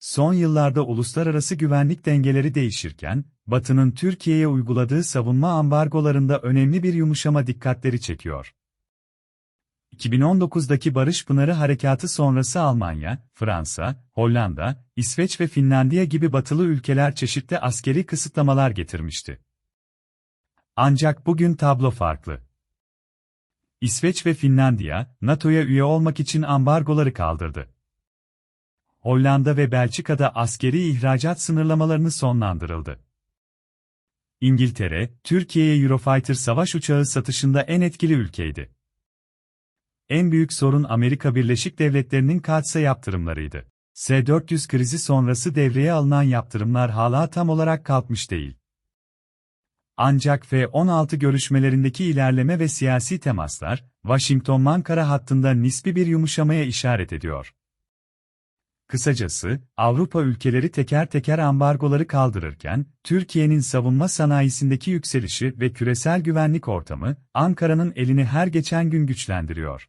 Son yıllarda uluslararası güvenlik dengeleri değişirken, Batı'nın Türkiye'ye uyguladığı savunma ambargolarında önemli bir yumuşama dikkatleri çekiyor. 2019'daki Barış Pınarı Harekatı sonrası Almanya, Fransa, Hollanda, İsveç ve Finlandiya gibi batılı ülkeler çeşitli askeri kısıtlamalar getirmişti. Ancak bugün tablo farklı. İsveç ve Finlandiya, NATO'ya üye olmak için ambargoları kaldırdı. Hollanda ve Belçika'da askeri ihracat sınırlamalarını sonlandırıldı. İngiltere, Türkiye'ye Eurofighter savaş uçağı satışında en etkili ülkeydi. En büyük sorun Amerika Birleşik Devletleri'nin kaçsa yaptırımlarıydı. S-400 krizi sonrası devreye alınan yaptırımlar hala tam olarak kalkmış değil. Ancak F-16 görüşmelerindeki ilerleme ve siyasi temaslar, Washington-Ankara hattında nispi bir yumuşamaya işaret ediyor. Kısacası, Avrupa ülkeleri teker teker ambargoları kaldırırken, Türkiye'nin savunma sanayisindeki yükselişi ve küresel güvenlik ortamı, Ankara'nın elini her geçen gün güçlendiriyor.